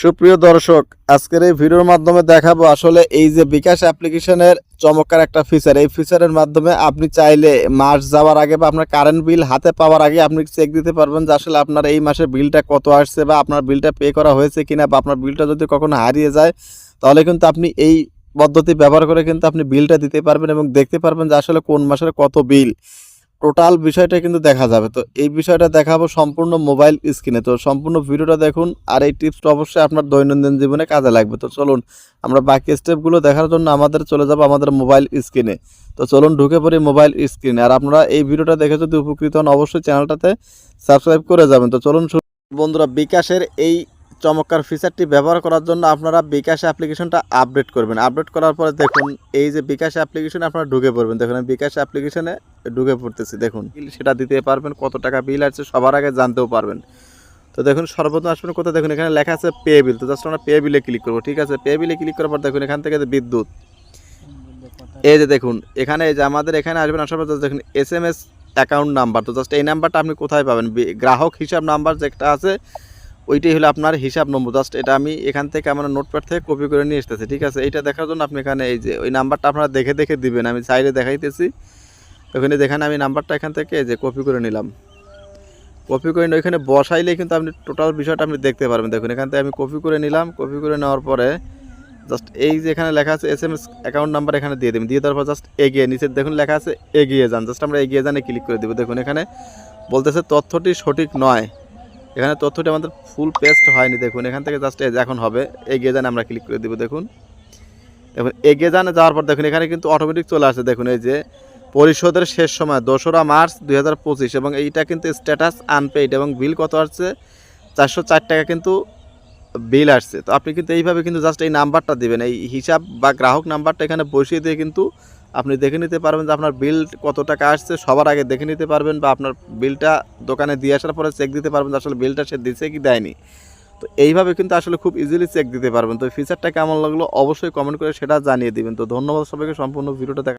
সুপ্রিয় দর্শক, আজকের এই ভিডিওর মাধ্যমে দেখাবো আসলে এই যে বিকাশ অ্যাপ্লিকেশনের চমৎকার একটা ফিচার এই ফিচারের মাধ্যমে আপনি চাইলে মাস যাওয়ার আগে বা আপনার কারেন্ট বিল হাতে পাওয়ার আগে আপনি চেক দিতে পারবেন যে আসলে আপনার এই মাসের বিলটা কত আসছে বা আপনার বিলটা পে করা হয়েছে কিনা বা আপনার বিলটা যদি কখনো হারিয়ে যায়, তাহলে কিন্তু আপনি এই পদ্ধতি ব্যবহার করে কিন্তু আপনি বিলটা দিতে পারবেন এবং দেখতে পারবেন যে আসলে কোন মাসের কত বিল টোটাল বিষয়টা কিন্তু দেখা যাবে। তো এই বিষয়টা দেখাবো সম্পূর্ণ মোবাইল স্ক্রিনে। তো সম্পূর্ণ ভিডিওটা দেখুন আর এই টিপসটা অবশ্যই আপনার দৈনন্দিন জীবনে কাজে লাগবে। তো চলুন আমরা বাকি স্টেপগুলো দেখার জন্য আমাদের চলে যাব আমাদের মোবাইল স্ক্রিনে। তো চলুন ঢুকে পড়ি মোবাইল স্ক্রিনে। আর আপনারা এই ভিডিওটা দেখে যদি উপকৃত হন অবশ্যই চ্যানেলটাতে সাবস্ক্রাইব করে যাবেন। তো চলুন বন্ধুরা, বিকাশের এই চমৎকার ফিচারটি ব্যবহার করার জন্য আপনারা বিকাশ অ্যাপ্লিকেশনটা আপডেট করবেন। আপডেট করার পরে দেখুন, এই যে বিকাশ অ্যাপ্লিকেশনে আপনারা ঢুকে পড়বেন। দেখুন বিকাশ অ্যাপ্লিকেশনে ঢুকে পড়তেছি, দেখুন। সেটা দিতে পারবেন, কত টাকা বিল আছে সবার আগে জানতেও পারবেন। তো দেখুন, সর্বপ্রথম আসবেন কোথায়? দেখুন, এখানে লেখা আছে পে বিল। তো জাস্ট আমরা পে বিলে ক্লিক করব, ঠিক আছে? পে বিলে ক্লিক করার পর দেখুন, এখান থেকে বিদ্যুৎ। এই যে দেখুন, এখানে যে আমাদের এখানে আসবেন আসার পর দেখুন, S M S account number. তো জাস্ট এই নাম্বারটা আপনি কোথায় পাবেন? গ্রাহক হিসাব নাম্বার যেটা আছে, ওইটাই হলো আপনার হিসাব নম্বর। জাস্ট এটা আমি এখান থেকে আমার নোটপ্যাড থেকে কপি করে নিয়ে এসেছি, ঠিক আছে? এইটা দেখার জন্য আপনি এখানে এই যে ওই নাম্বারটা আপনারা দেখে দেখে দিবেন। আমি সাইডে দেখাইতেছি। ওখানে দেখেন আমি নাম্বারটা এখান থেকে যে কপি করে নিলাম। কপি করে নিয়ে ওইখানে বসাইলে কিন্তু আপনি টোটাল বিষয়টা আপনি দেখতে পারবেন। দেখুন, এখান থেকে আমি কপি করে নিলাম। কপি করে নেওয়ার পরে জাস্ট এই যে এখানে লেখা আছে S M S account number এখানে দিয়ে দেবেন। দিয়ে দেওয়ার পর জাস্ট এগিয়ে, নিচে দেখুন লেখা আছে এগিয়ে যান। জাস্ট আমরা এগিয়ে যানে ক্লিক করে দেবো। দেখুন, এখানে বলতেছে তথ্যটি সঠিক নয়। এখানে তথ্যটি আমাদের ফুল পেস্ট হয়নি। দেখুন, এখান থেকে জাস্ট এখন হবে। এগিয়ে যান, আমরা ক্লিক করে দেবো। দেখুন দেখুন, এগিয়ে যান, যাওয়ার পর দেখুন, এখানে কিন্তু অটোমেটিক চলে আসে। দেখুন, এই যে পরিশোধের শেষ সময়, দোসরা মার্চ দুই হাজার পঁচিশ, এবং এইটা কিন্তু স্ট্যাটাস আনপেইড এবং বিল কত আসছে? চারশো চার টাকা কিন্তু বিল আসছে। তো আপনি কিন্তু এইভাবে কিন্তু জাস্ট এই নাম্বারটা দিবেন। এই হিসাব বা গ্রাহক নাম্বারটা এখানে বসিয়ে দিয়ে কিন্তু আপনি দেখে নিতে পারবেন যে আপনার বিল কত টাকা আসছে, সবার আগে দেখে নিতে পারবেন বা আপনার বিলটা দোকানে দিয়ে আসার পরে চেক দিতে পারবেন আসলে বিলটা সে দিছে কি দেয়নি। তো এইভাবে কিন্তু আসলে খুব ইজিলি চেক দিতে পারবেন। তো ফিচারটা কেমন লাগল অবশ্যই কমেন্ট করে সেটা জানিয়ে দিবেন। তো ধন্যবাদ সবাইকে, সম্পূর্ণ ভিডিওটা দেখা